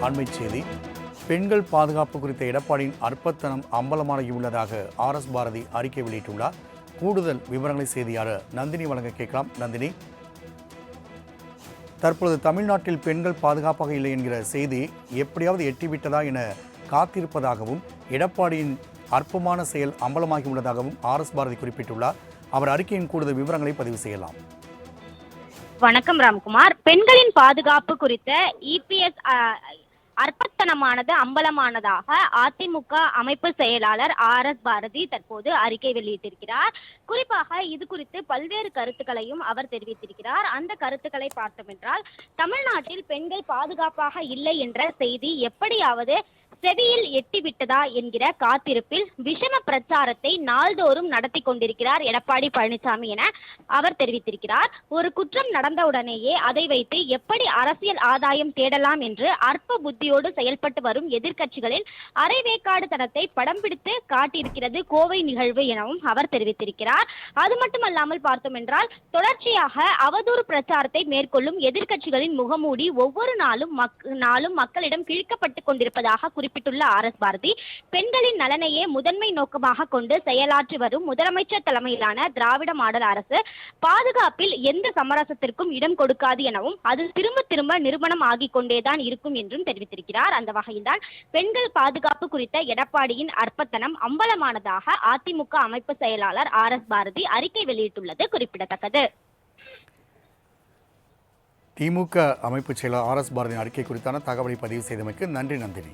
அண்மைச் செய்தி. பெண்கள் பாதுகாப்பு குறித்த எடப்பாடியின் அற்பத்தனம் அம்பலமாகியுள்ளதாக ஆர் எஸ் பாரதி அறிக்கை வெளியிட்டுள்ளார். கூடுதல் விவரங்களை செய்தியாளர் நந்தினி வழங்க கேட்கலாம். நந்தினி. தற்பொழுது தமிழ்நாட்டில் பெண்கள் பாதுகாப்பாக இல்லை என்கிற செய்தி எப்படியாவது எட்டிவிட்டதா என காத்திருப்பதாகவும் எடப்பாடியின் அற்பமான செயல் அம்பலமாகியுள்ளதாகவும் ஆர் எஸ் பாரதி குறிப்பிட்டுள்ளார். அவர் அறிக்கையின் கூடுதல் விவரங்களை பதிவு செய்யலாம். வணக்கம் ராம்குமார். பெண்களின் பாதுகாப்பு குறித்த இபிஎஸ் அற்பத்தனமானது அம்பலமானதாக அதிமுக அமைப்பு செயலாளர் ஆர் எஸ் பாரதி தற்போது அறிக்கை வெளியிட்டிருக்கிறார். குறிப்பாக இது குறித்து பல்வேறு கருத்துக்களையும் அவர் தெரிவித்திருக்கிறார். அந்த கருத்துக்களை பார்த்தோம் என்றால் தமிழ்நாட்டில் பெண்கள் பாதுகாப்பாக இல்லை என்ற செய்தி எப்படியாவது செவியில் எட்டிவிட்டதா என்கிற காத்திருப்பில் விஷம பிரச்சாரத்தை நாள்தோறும் நடத்தி கொண்டிருக்கிறார் எடப்பாடி பழனிசாமி என அவர் தெரிவித்திருக்கிறார். ஒரு குற்றம் நடந்தவுடனேயே அதை வைத்து எப்படி அரசியல் ஆதாயம் தேடலாம் என்று அற்ப புத்தியோடு செயல்பட்டு வரும் எதிர்க்கட்சிகளின் அரைவேக்காடு தனத்தை படம் பிடித்து காட்டியிருக்கிறது கோவை நிகழ்வு எனவும் அவர் தெரிவித்திருக்கிறார். அது மட்டுமல்லாமல் பார்த்தோம் என்றால் தொடர்ச்சியாக அவதூறு பிரச்சாரத்தை மேற்கொள்ளும் எதிர்க்கட்சிகளின் முகமூடி ஒவ்வொரு நாளும் மக் நாளும் மக்களிடம் கிழிக்கப்பட்டு கொண்டிருப்பதாக குறிப்பிட்டுள்ள ஆர் எஸ் பாரதி பெண்களின் நலனையே முதன்மை நோக்கமாக கொண்டு செயலாற்றி வரும் முதலமைச்சர் தலைமையிலான திராவிட மாடல் அரசு பாதுகாப்பில் எந்த சமரசத்திற்கும் இடம் கொடுக்காது எனவும் அது திரும்ப திரும்ப நிறுவனம் ஆகிக் கொண்டேதான் இருக்கும் என்றும் தெரிவித்திருக்கிறார். அந்த வகையில்தான் பெண்கள் பாதுகாப்பு குறித்த எடப்பாடியின் அற்பத்தனம் அம்பலமானதாக அதிமுக அமைப்பு செயலாளர் ஆர் எஸ் பாரதி அறிக்கை வெளியிட்டுள்ளது குறிப்பிடத்தக்கது. திமுக அமைப்பு செயலர் ஆர் எஸ் பாரதியின் அறிக்கை குறித்தான தகவலை பதிவு செய்தமைக்கு நன்றி நந்தினி.